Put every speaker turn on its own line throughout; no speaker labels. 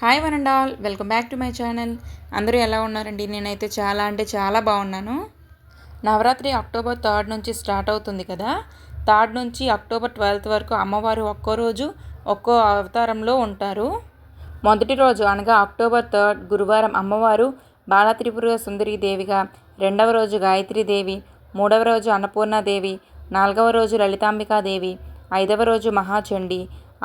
Hi one and all welcome back to my channel. అందరూ ఎలా ఉన్నారండి? నేనైతే చాలా అంటే చాలా బాగున్నాను. నవరాత్రి అక్టోబర్ థర్డ్ నుంచి స్టార్ట్ అవుతుంది కదా. థర్డ్ నుంచి అక్టోబర్ ట్వెల్త్ వరకు అమ్మవారు ఒక్కో రోజు ఒక్కో అవతారంలో ఉంటారు. మొదటి రోజు అనగా అక్టోబర్ థర్డ్ గురువారం అమ్మవారు బాలత్రిపుర సుందరి దేవిగా రెండవ రోజు గాయత్రీదేవి మూడవ రోజు అన్నపూర్ణాదేవి నాలుగవ రోజు లలితాంబికాదేవి ఐదవ రోజు మహాచండి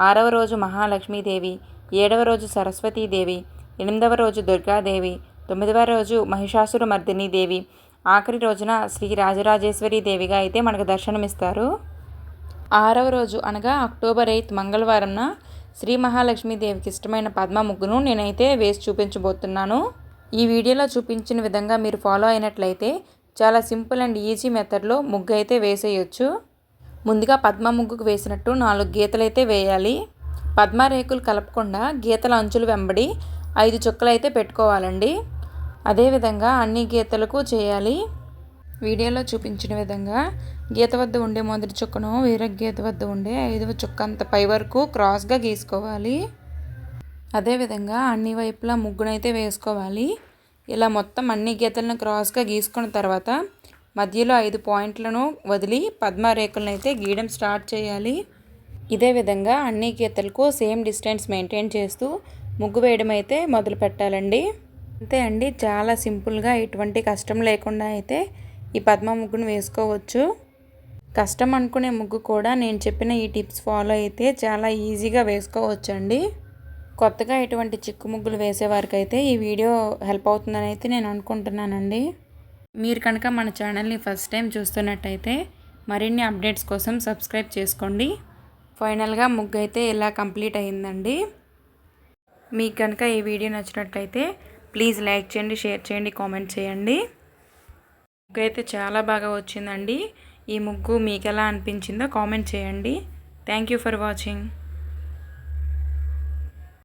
ఆరవ రోజు మహాలక్ష్మీదేవి ఏడవ రోజు సరస్వతీదేవి ఎనిమిదవ రోజు దుర్గాదేవి తొమ్మిదవ రోజు మహిషాసుర మర్దిని దేవి ఆఖరి రోజున శ్రీ రాజరాజేశ్వరి దేవిగా అయితే మనకు దర్శనమిస్తారు. ఆరవ రోజు అనగా అక్టోబర్ ఎయిత్ మంగళవారంన శ్రీ మహాలక్ష్మీదేవికి ఇష్టమైన పద్మ ముగ్గును నేనైతే వేసి చూపించబోతున్నాను. ఈ వీడియోలో చూపించిన విధంగా మీరు ఫాలో అయినట్లయితే చాలా సింపుల్ అండ్ ఈజీ మెథడ్లో ముగ్గు అయితే వేసేయచ్చు. ముందుగా పద్మ ముగ్గుకు వేసినట్టు నాలుగు గీతలు అయితే వేయాలి. పద్మ రేకులు కలపకుండా గీతల అంచులు వెంబడి ఐదు చుక్కలు అయితే పెట్టుకోవాలండి అదేవిధంగా అన్ని గీతలకు చేయాలి. వీడియోలో చూపించిన విధంగా గీత వద్ద ఉండే మొదటి చుక్కను వేరే గీత వద్ద ఉండే ఐదవ చుక్క అంత పై వరకు క్రాస్గా గీసుకోవాలి. అదేవిధంగా అన్ని వైపులా ముగ్గునైతే వేసుకోవాలి. ఇలా మొత్తం అన్ని గీతలను క్రాస్గా గీసుకున్న తర్వాత మధ్యలో ఐదు పాయింట్లను వదిలి పద్మరేకులను అయితే గీయడం స్టార్ట్ చేయాలి. ఇదే విధంగా అన్ని గీతలకు సేమ్ డిస్టెన్స్ మెయింటైన్ చేస్తూ ముగ్గు వేయడం అయితే మొదలు పెట్టాలండి. అంతే అండి చాలా సింపుల్గా ఎటువంటి కష్టం లేకుండా అయితే ఈ పద్మ ముగ్గును వేసుకోవచ్చు. కష్టం అనుకునే ముగ్గు కూడా నేను చెప్పిన ఈ టిప్స్ ఫాలో అయితే చాలా ఈజీగా వేసుకోవచ్చండి. కొత్తగా ఇటువంటి చిక్కు ముగ్గులు వేసేవారికి అయితే ఈ వీడియో హెల్ప్ అవుతుందని అయితే నేను అనుకుంటున్నానండి. మీరు కనుక మన ఛానల్ని ఫస్ట్ టైం చూస్తున్నట్టయితే మరిన్ని అప్డేట్స్ కోసం సబ్స్క్రైబ్ చేసుకోండి. ఫైనల్గా ముగ్గు అయితే ఇలా కంప్లీట్ అయిందండి? మీకు కనుక ఈ వీడియో నచ్చినట్లయితే ప్లీజ్ లైక్ చేయండి షేర్ చేయండి కామెంట్ చేయండి. ముగ్గు అయితే చాలా బాగా వచ్చిందండి. ఈ ముగ్గు మీకు ఎలా అనిపించిందో కామెంట్ చేయండి. Thank you for watching.